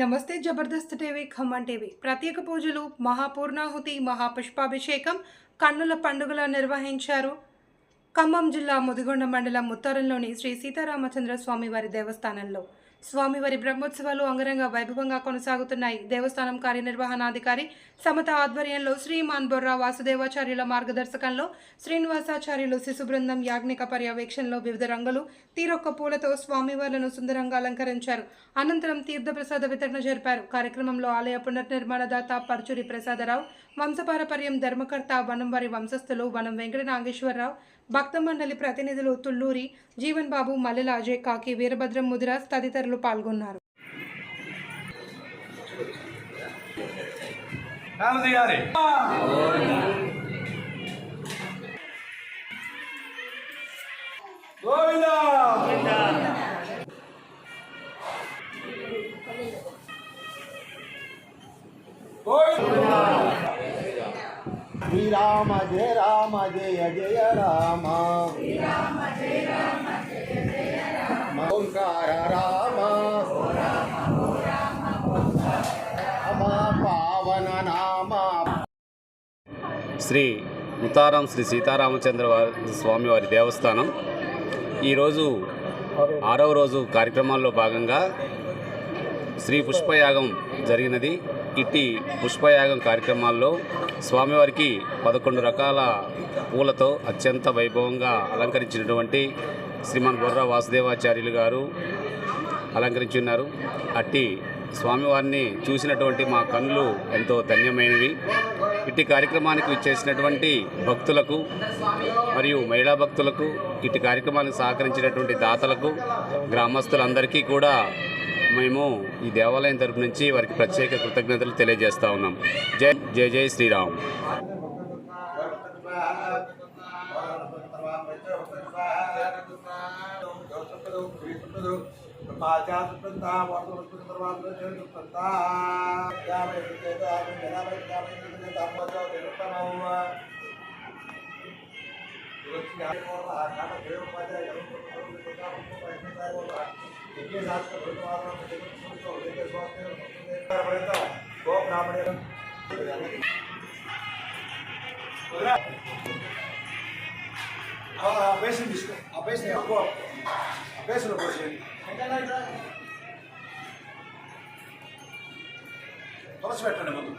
నమస్తే Jabardasth TV Khammam TV. ప్రత్యేక పూజలు మహాపూర్ణాహుతి మహాపుష్పాభిషేకం కన్నుల పండుగల నిర్వహించారు. ఖమ్మం జిల్లా ముదిగొండ మండలం ముత్తారంలోని శ్రీ సీతారామచంద్ర స్వామి వారి దేవస్థానంలో. స్వామివారి బ్రహ్మోత్సవాలు అంగరంగ వైభవంగా కొనసాగుతున్నాయి. దేవస్థానం కార్యనిర్వహణాధికారి సమత ఆధ్వర్యంలో శ్రీమాన్ బొర్రా వాసుదేవాచార్యుల మార్గదర్శకంలో శ్రీనివాసాచార్యులు శిశు బృందం యాజ్ఞిక పర్యవేక్షణలో వివిధ రంగులు తీరొక్క పూలతో స్వామివార్లను సుందరంగా అలంకరించారు. అనంతరం తీర్థప్రసాద వితరణ జరిపారు. కార్యక్రమంలో ఆలయ పునర్నిర్మాణదాత పరచురి ప్రసాదరావు వంశపారపర్యం ధర్మకర్త వనంవారి వంశస్థులు వనం వెంకట నాగేశ్వరరావు భక్త మండలి ప్రతినిధులు తుళ్ళూరి జీవన్ బాబు మల్లెల అజయ్ కాకి వీరభద్రం ముదిరాజ్ తదితరులు పాల్గొన్నారు. శ్రీరామ జయ రామ జయ జయ రామ. ఓంకార రామ. రామ పావన నామ. శ్రీ ముతారాం శ్రీ సీతారామచంద్ర వారి- స్వామి వారి దేవస్థానం. ఈరోజు ఆరవ రోజు కార్యక్రమాల్లో భాగంగా శ్రీ పుష్పయాగం జరిగినది. ఇట్టి పుష్పయాగం కార్యక్రమాల్లో స్వామివారికి పదకొండు రకాల పూలతో అత్యంత వైభవంగా అలంకరించినటువంటి శ్రీమాన్ బొర్రా వాసుదేవాచార్యులు గారు అలంకరించి ఉన్నారు అట్టి స్వామివారిని చూసినటువంటి మా కన్నులు ఎంతో ధన్యమైనవి. ఇట్టి కార్యక్రమానికి ఇచ్చేసినటువంటి భక్తులకు మరియు మహిళా భక్తులకు ఇట్టి కార్యక్రమానికి సహకరించినటువంటి దాతలకు గ్రామస్తులందరికీ కూడా మేము ఈ దేవాలయం తరపు నుంచి వారికి ప్రత్యేక కృతజ్ఞతలు తెలియజేస్తా ఉన్నాం. జై జై జై శ్రీరామ్. అభ్యాసం తీసుకో అభ్యాసం ఎక్కువ అభ్యాసంలో పోసేయండి తులసి పెట్టండి ముందు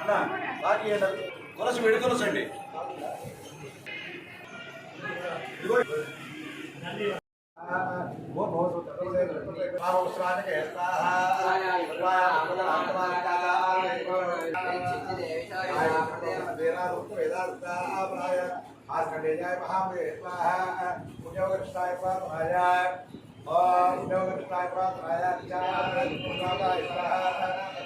అన్న బాకీ ఏంటది? తులసి వెడి తులసి అండి. बहुत बहुत आस्कंडेजाय महामृगे स्वाहा पुण्योगक्षाय प्राणाय और पुण्योगक्षाय प्राणाय चार पुण्योगाय स्वाहा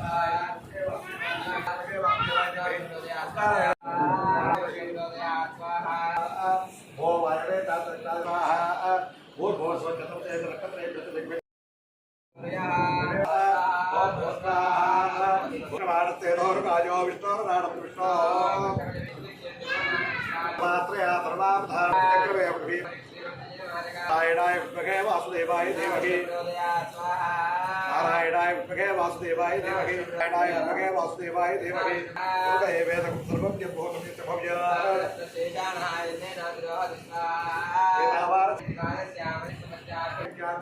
Bye. വാഴത്തേതോർവാജോ വിഷ്ണോ നാടം വിഷ്ണോ മാത്രയാ സർവാധാരണി നാരായണായ വിഷ്ണുഖേ വാസുദേവായ ദേവകി നാരായണായ വിഷ്ണുഖേ വാസുദേവായ ദേവകി നാരായണായ വിഷ്ണുഖേ വാസുദേവായ ദേവകി വേദം സർവം ജംഭോകം ഭവ്യ ശ്യാമ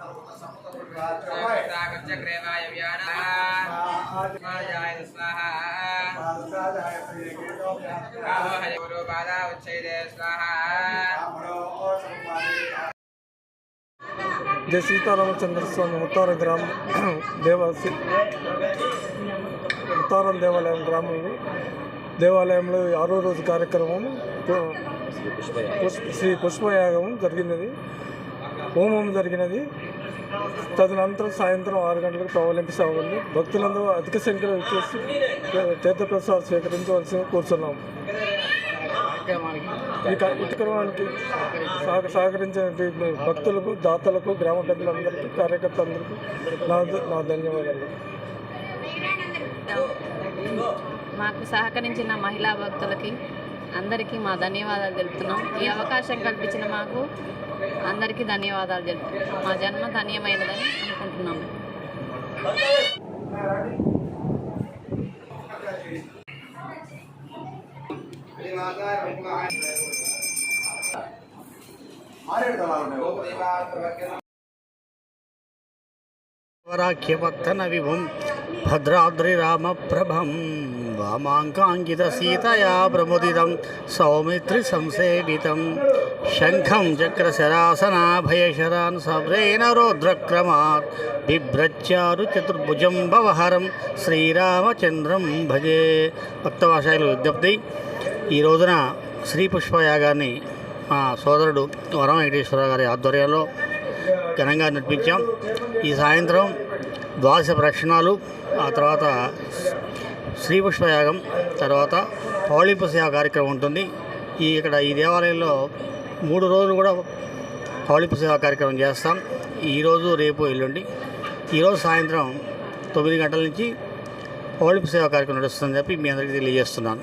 చక్రేవాయ స్వాహ. స్వాహ. జయ సీతారామచంద్ర స్వామి ముత్తారం గ్రామం దేవ ముత్తారం దేవాలయం గ్రామంలో. దేవాలయంలో ఆరో రోజు కార్యక్రమం శ్రీ పుష్పయాగం జరిగినది. హోమం జరిగినది. తదనంతరం సాయంత్రం ఆరు గంటలకు ప్రవలింపిస్తే సాగుంది భక్తులందరూ అధిక సంఖ్యలో వచ్చేసి తీర్థప్రసాద్ స్వీకరించవలసి కూర్చున్నాం. ఈ కా- కార్యక్రమానికి సహకరించిన భక్తులకు దాతలకు గ్రామ పెద్దలందరికీ కార్యకర్తలందరికీ నా నా ధన్యవాదాలు. మాకు సహకరించిన మహిళా భక్తులకి అందరికీ మా ధన్యవాదాలు తెలుపుతున్నాం. ఈ అవకాశం కల్పించిన మాకు అందరికీ ధన్యవాదాలు తెలుపుతున్నాం. మా జన్మ ధన్యమైనదని అనుకుంటున్నాము. ఆరేడు దళాలు ఉన్నాయి వరాఖ్యపత్తన విభుం భద్రాద్రిరామప్రభం వామాంకాంకిత సీతయా ప్రముదితం సౌమిత్రి సంసేవితం. శంఖం చక్రశరాసనాభయశరాన్ సవ్రేణ రౌద్రక్రమాత్ బిభ్రచ్చారు చతుర్భుజం భవహరం శ్రీరామచంద్రం భజే. భక్తవాసాయులు విజ్ఞప్తి ఈ రోజున శ్రీ పుష్పయాగాన్ని మా సోదరుడు వరం వెంకటేశ్వరరావు గారి ఆధ్వర్యంలో ఘనంగా నడిపించాం ఈ సాయంత్రం ద్వాదశ ప్రక్షణాలు ఆ తర్వాత శ్రీకృష్ణ యాగం తర్వాత పౌళింప సేవ కార్యక్రమం ఉంటుంది. ఈ ఇక్కడ ఈ దేవాలయంలో మూడు రోజులు కూడా పౌళింప సేవ కార్యక్రమం చేస్తాం. ఈరోజు రేపు ఎల్లుండి. ఈరోజు సాయంత్రం తొమ్మిది గంటల నుంచి పౌళింప సేవ కార్యక్రమం నడుస్తుందని చెప్పి మీ అందరికీ తెలియజేస్తున్నాను.